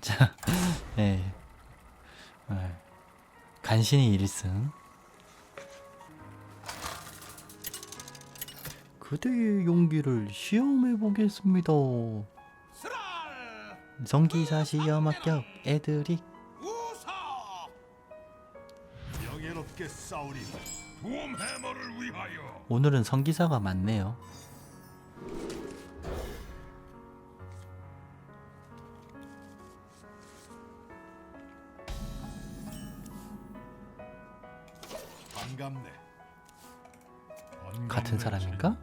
자, 예. 예. 간신히 1승. 그대의 용기를 시험해 보겠습니다. 성기사 시험 합격 애들이 우사 명예롭게 싸우리 돔 해머를 위하여 오늘은 성기사가 많네요. 반갑네 같은 사람인가?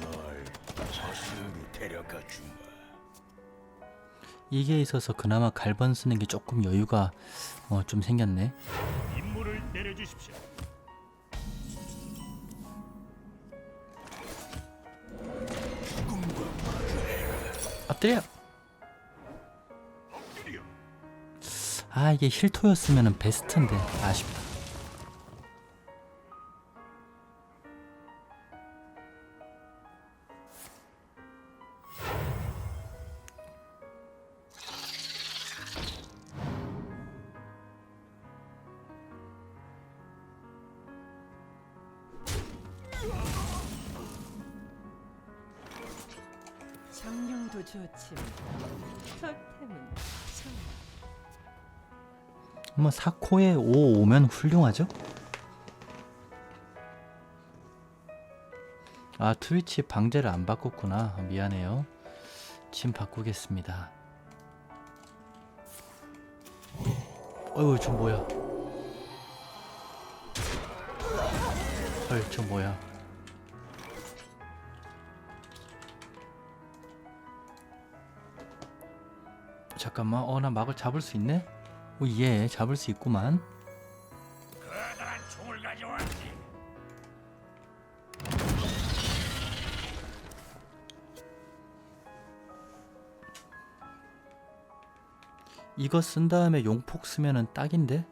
널 저승으로 데려가 주마 이게 있어서 그나마 갈번 쓰는 게 조금 여유가 어, 좀 생겼네. 임무를 내려주십시오 엎드려. 아 이게 힐토였으면 베스트인데 아쉽다. 정령 도 좋지만 토템은 참. 뭐 사코에 5 오면 훌륭하죠? 아 트위치 방제를 안 바꿨구나. 아, 미안해요. 침 바꾸겠습니다. 어이구 저 뭐야? 헐저 뭐야 잠깐만 어 나 막을 잡을 수 있네? 오예 잡을 수 있구만 이거 쓴 다음에 용폭 쓰면은 딱인데?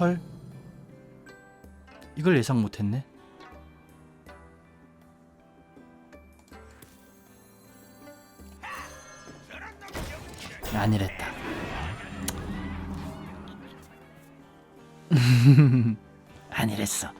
헐. 이걸 예상 못했네. 아니랬다. 아니랬어.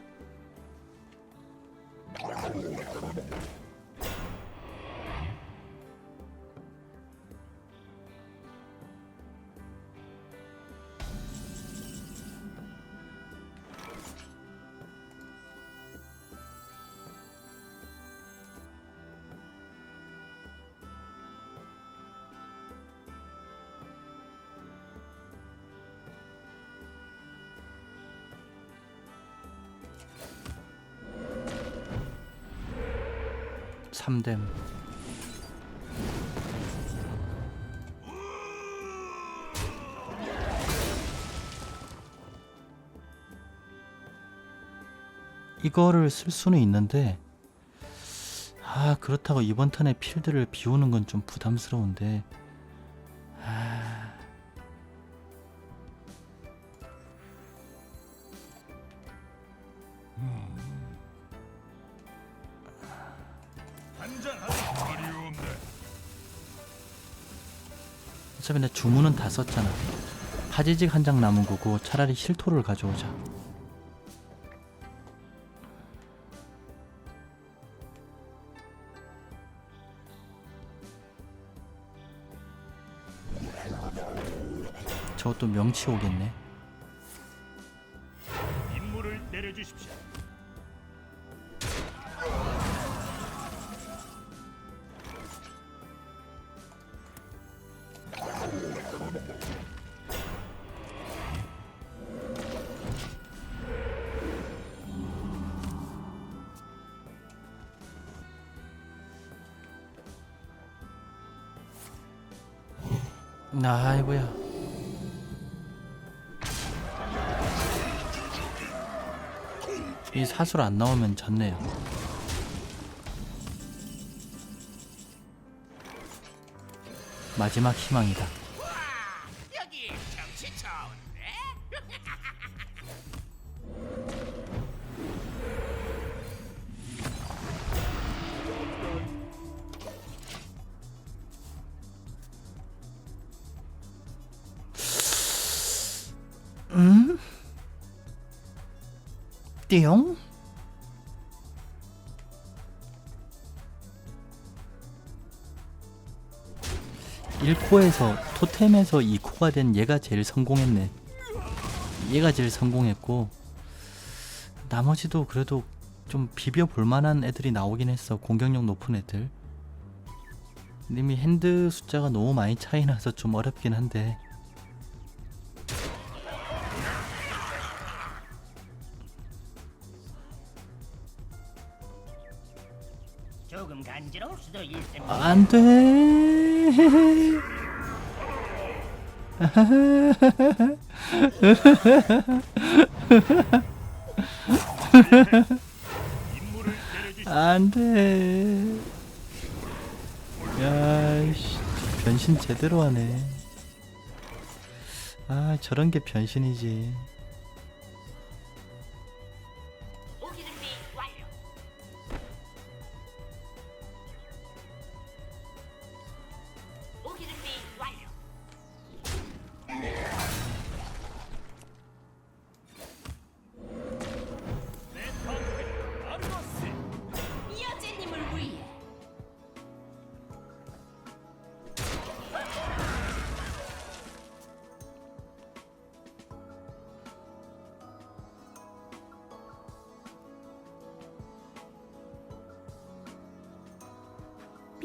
삼댐. 이거를 쓸 수는 있는데 아 그렇다고 이번 턴에 필드를 비우는 건 좀 부담스러운데 어차피 내 주문은 다 썼잖아 파지직 한 장 남은 거고 차라리 실토를 가져오자. 저것도 명치 오겠네. 아이고야. 이 사술 안 나오면 졌네요. 마지막 희망이다. 띠용? 일코에서 토템에서 2코가 된 얘가 제일 성공했네. 얘가 제일 성공했고 나머지도 그래도 좀 비벼 볼 만한 애들이 나오긴 했어. 공격력 높은 애들. 이미 핸드 숫자가 너무 많이 차이 나서 좀 어렵긴 한데 안 돼. 안 돼. 야, 씨, 변신 제대로 하네. 아, 저런 게 변신이지.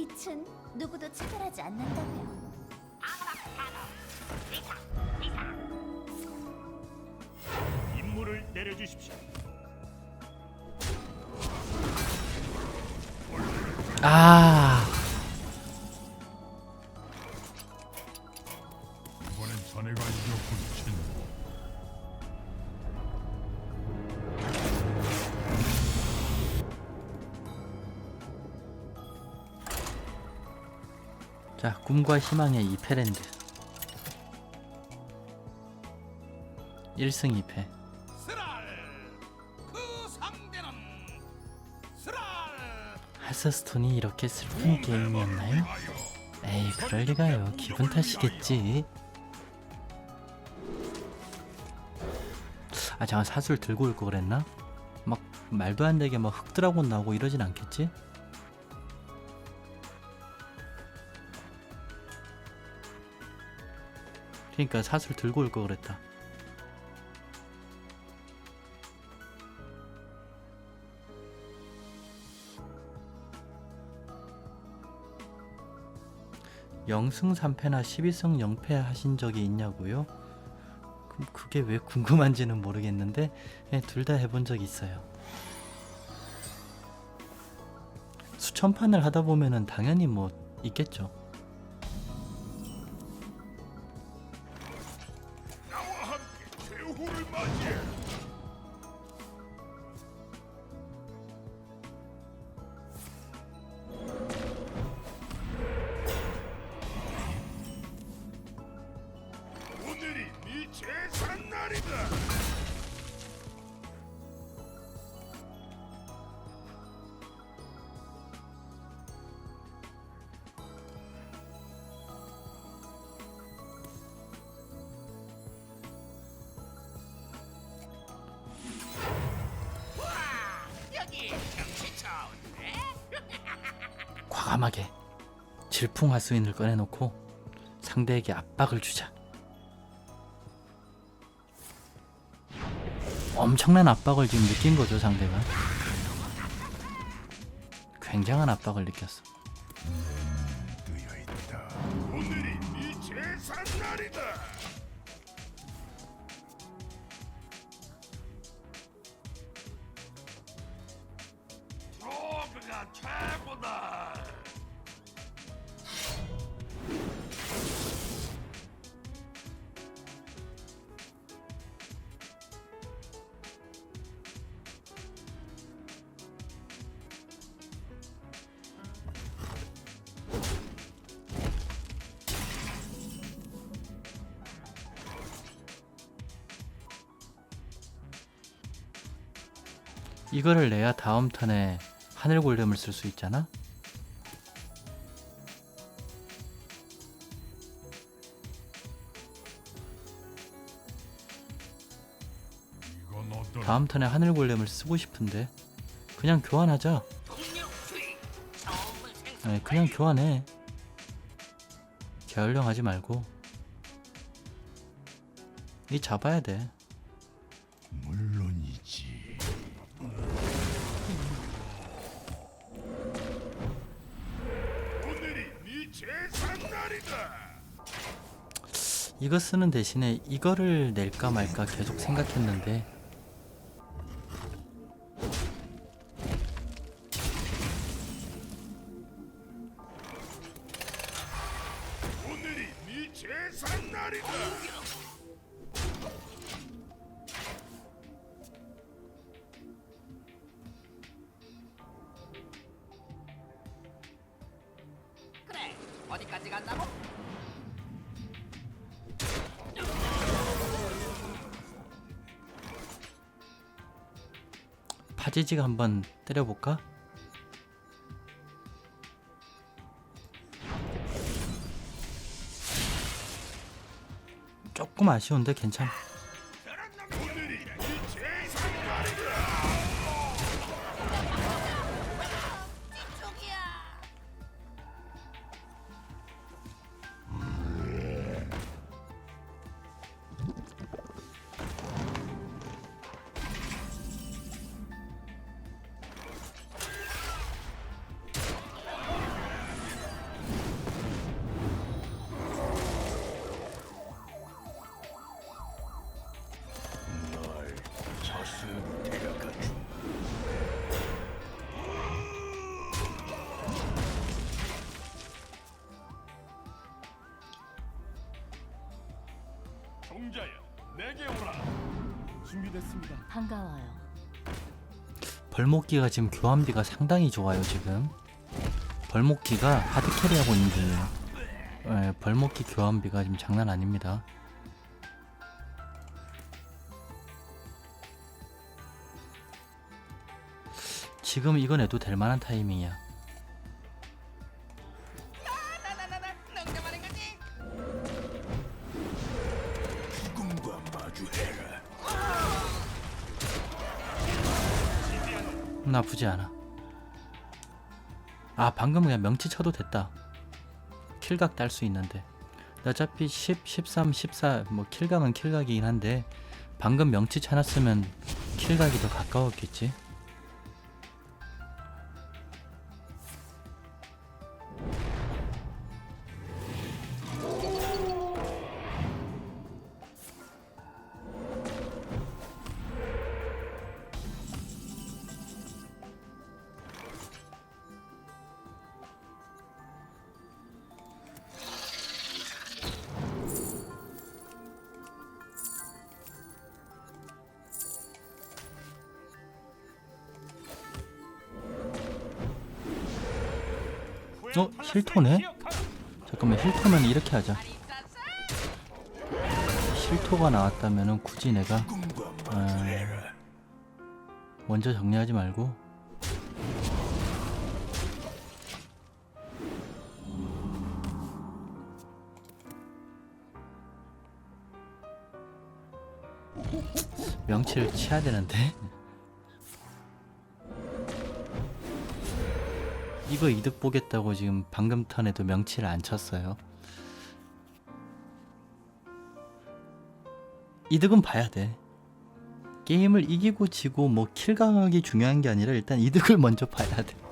빛은 누구도 차별하지 않는다고요. 임무를 내려주십시오. 꿈과 희망의 이페랜드. 1승 2패. 스랄. 그. 하스스톤이 이렇게 슬픈 게임이었나요? 에이, 그럴 리가요. 기분 탓이겠지. 아, 잠깐 사술 들고 올 거 그랬나? 막 말도 안 되게 막 흑드라곤 나오고 이러진 않겠지? 그러니까 사술 들고 올거 그랬다. 영승 3패나 12승 0패 하신 적이 있냐고요? 그게 왜 궁금한지는 모르겠는데 예, 둘 다 해본 적이 있어요. 수천 판을 하다 보면은 당연히 뭐 있겠죠. 과감하게 질풍 하수인을 꺼내놓고 상대에게 압박을 주자. 엄청난 압박을 지금 느낀 거죠 상대가. 굉장한 압박을 느꼈어. 오늘이 네 제산 날이다. 이거를 내야 다음 턴에 하늘 골렘을 쓸 수 있잖아. 다음 턴에 하늘 골렘을 쓰고 싶은데 그냥 교환하자. 네, 그냥 교환해. 게을령 하지 말고 이 잡아야 돼. 이거 쓰는 대신에 이거를 낼까 말까 계속 생각했는데 파지지가 한번 때려볼까? 조금 아쉬운데 괜찮아. 종자여, 내게 오라. 준비됐습니다. 반가워요. 벌목기가 지금 교환비가 상당히 좋아요 지금. 벌목기가 하드 캐리하고 있는 중이에요. 예, 벌목기 교환비가 지금 장난 아닙니다. 지금 이건 해도 될 만한 타이밍이야. 나쁘지 않아. 아 방금 그냥 명치 쳐도 됐다. 킬각 딸 수 있는데. 어차피 10, 13, 14, 뭐 킬각은 킬각이긴 한데 방금 명치 쳐놨으면 킬각이 더 가까웠겠지. 하자. 힐토가 나왔다면은 굳이 내가 아, 먼저 정리하지 말고 명치를 치야 되는데 이거 이득 보겠다고 지금 방금 턴에도 명치를 안 쳤어요. 이득은 봐야 돼. 게임을 이기고 지고 뭐 킬강하기 중요한 게 아니라 일단 이득을 먼저 봐야 돼.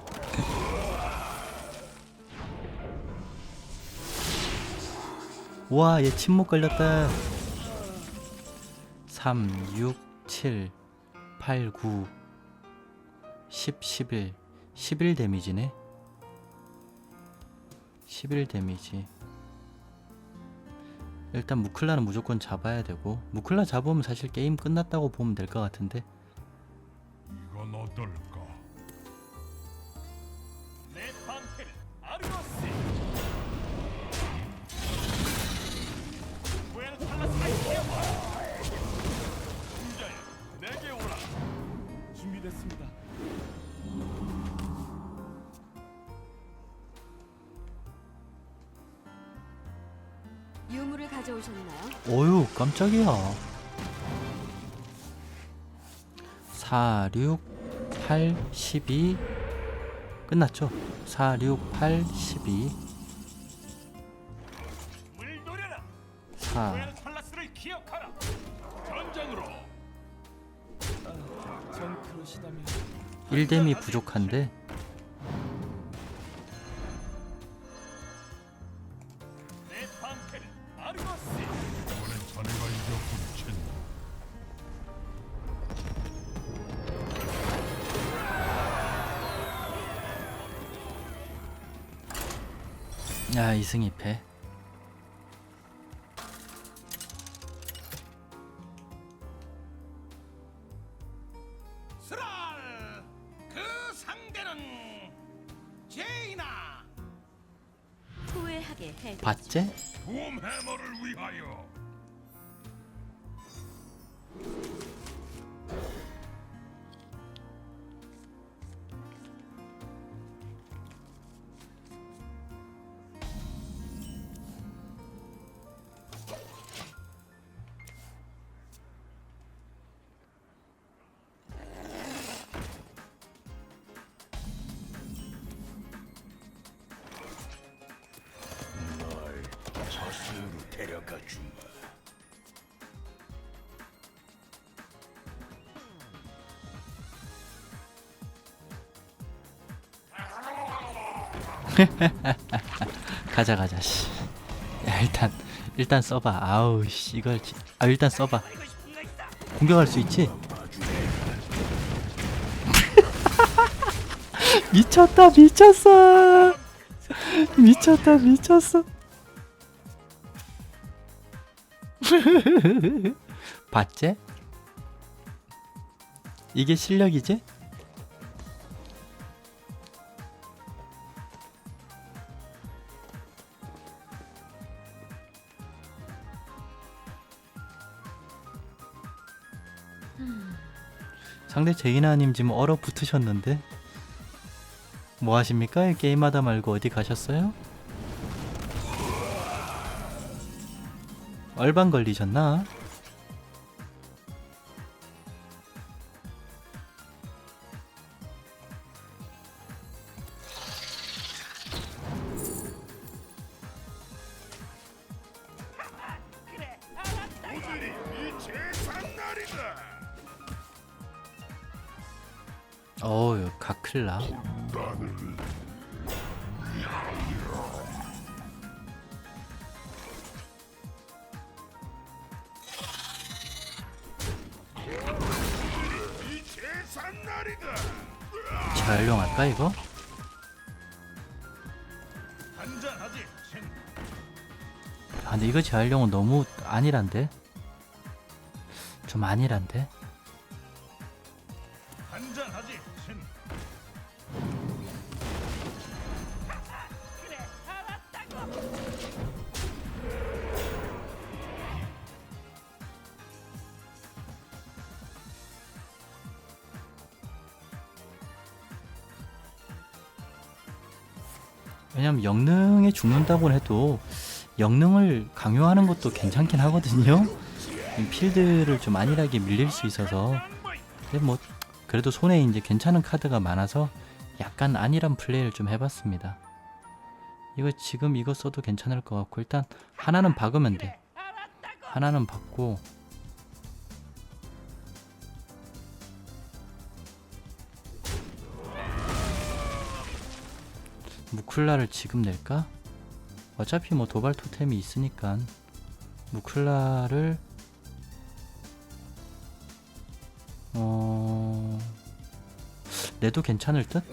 와, 얘 침묵 걸렸다. 3, 6, 7, 8, 9, 10, 11. 11 데미지네. 11 데미지. 일단 무클라는 무조건 잡아야 되고 무클라 잡으면 사실 게임 끝났다고 보면 될 것 같은데 이건 어떨까? 가져오셨나요? 어유 깜짝이야 4, 6, 8, 12 끝났죠? 4, 6, 8, 12 물 노려라. 4, 부에노탈라스를 기억하라. 전장으로 전 그러시다면 1뎀이 부족한데 2승 2패. 봤제? 도움 해머를 위하여. 가자 가자 씨. 야 일단 일단 써봐 아우 씨 이걸 지- 아 일단 써봐 공격할 수 있지? 미쳤다 미쳤어 미쳤다 미쳤어 봤지? 이게 실력이지? 상대 제이나님 지금 얼어붙으셨는데 뭐 하십니까? 게임하다 말고 어디 가셨어요? 얼방 걸리셨나? 근데 이거 재활용은 너무 아니란데? 좀 아니란데? 왜냐면 영능에 죽는다고 해도 영능을 강요하는 것도 괜찮긴 하거든요. 이 필드를 좀 안일하게 밀릴 수 있어서 근데 뭐 그래도 손에 이제 괜찮은 카드가 많아서 약간 안일한 플레이를 좀 해봤습니다. 이거 지금 이거 써도 괜찮을 것 같고 일단 하나는 박으면 돼. 하나는 박고 무클라를 지금 낼까? 어차피 뭐 도발 토템이 있으니까 무클라를 어 내도 괜찮을 듯?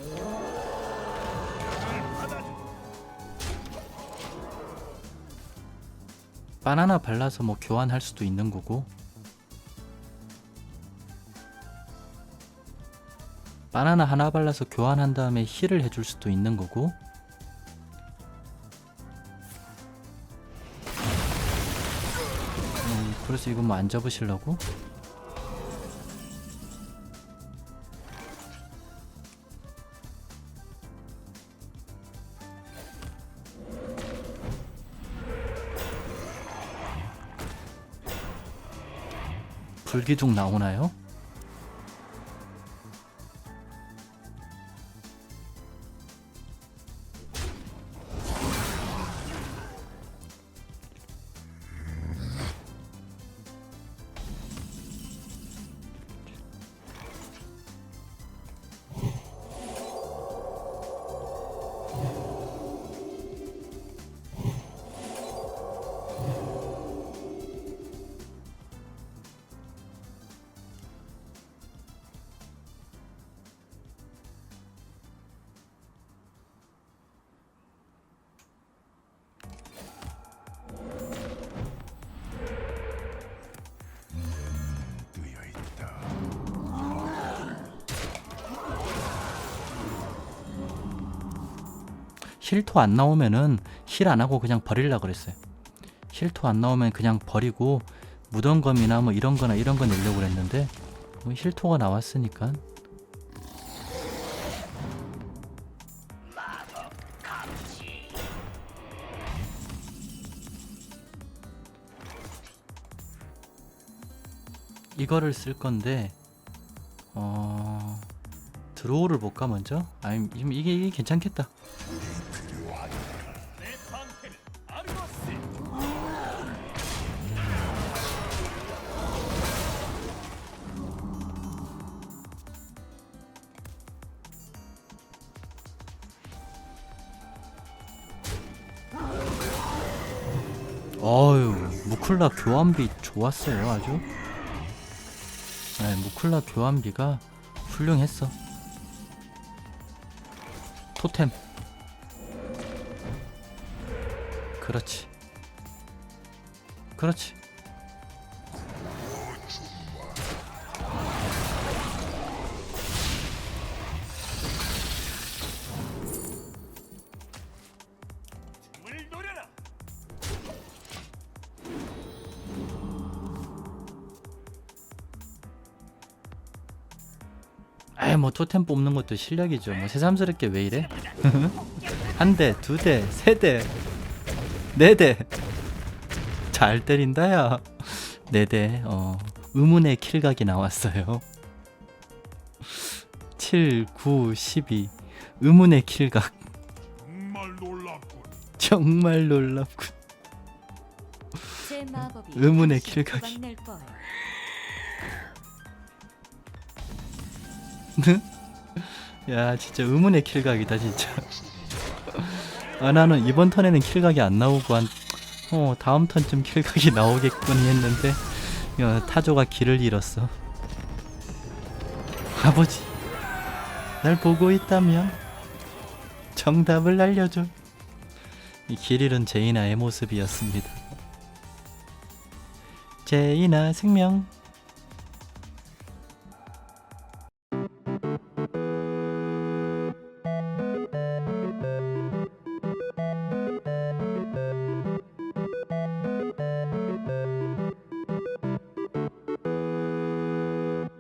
바나나 발라서 뭐 교환할 수도 있는 거고 바나나 하나 발라서 교환한 다음에 힐을 해줄 수도 있는 거고 음, 그래서 이거 뭐안 잡으시려고? 불기둥 나오나요? 힐토 안 나오면은 힐안 하고 그냥 버릴라 그랬어요. 힐토 안 나오면 그냥 버리고 무덤검이나 뭐 이런 거나 이런 거 내려고 그랬는데 뭐 힐토가 나왔으니까 이거를 쓸 건데 어 드로우를 볼까 먼저? 아니 이게, 이게 괜찮겠다. 무클라 교환비 좋았어요 아주. 네, 무클라 교환비가 훌륭했어. 토템. 그렇지. 그렇지 에이 뭐 토템 뽑는 것도 실력이죠 뭐 새삼스럽게 왜 이래 한 대, 두 대, 세 대, 네 대. 잘 때린다, 야. 네 대, 어. 의문의 킬각이 나왔어요. 7, 9, 12. 의문의 킬각. 정말 놀랍군. 정말 놀랍군. 의문의 킬각이. 야, 진짜 의문의 킬각이다, 진짜. 아, 나는 이번 턴에는 킬각이 안 나오고 한, 어, 다음 턴쯤 킬각이 나오겠거니 했는데, 야, 타조가 길을 잃었어. 아버지, 날 보고 있다면 정답을 알려줘. 이길 잃은 제이나의 모습이었습니다. 제이나 생명.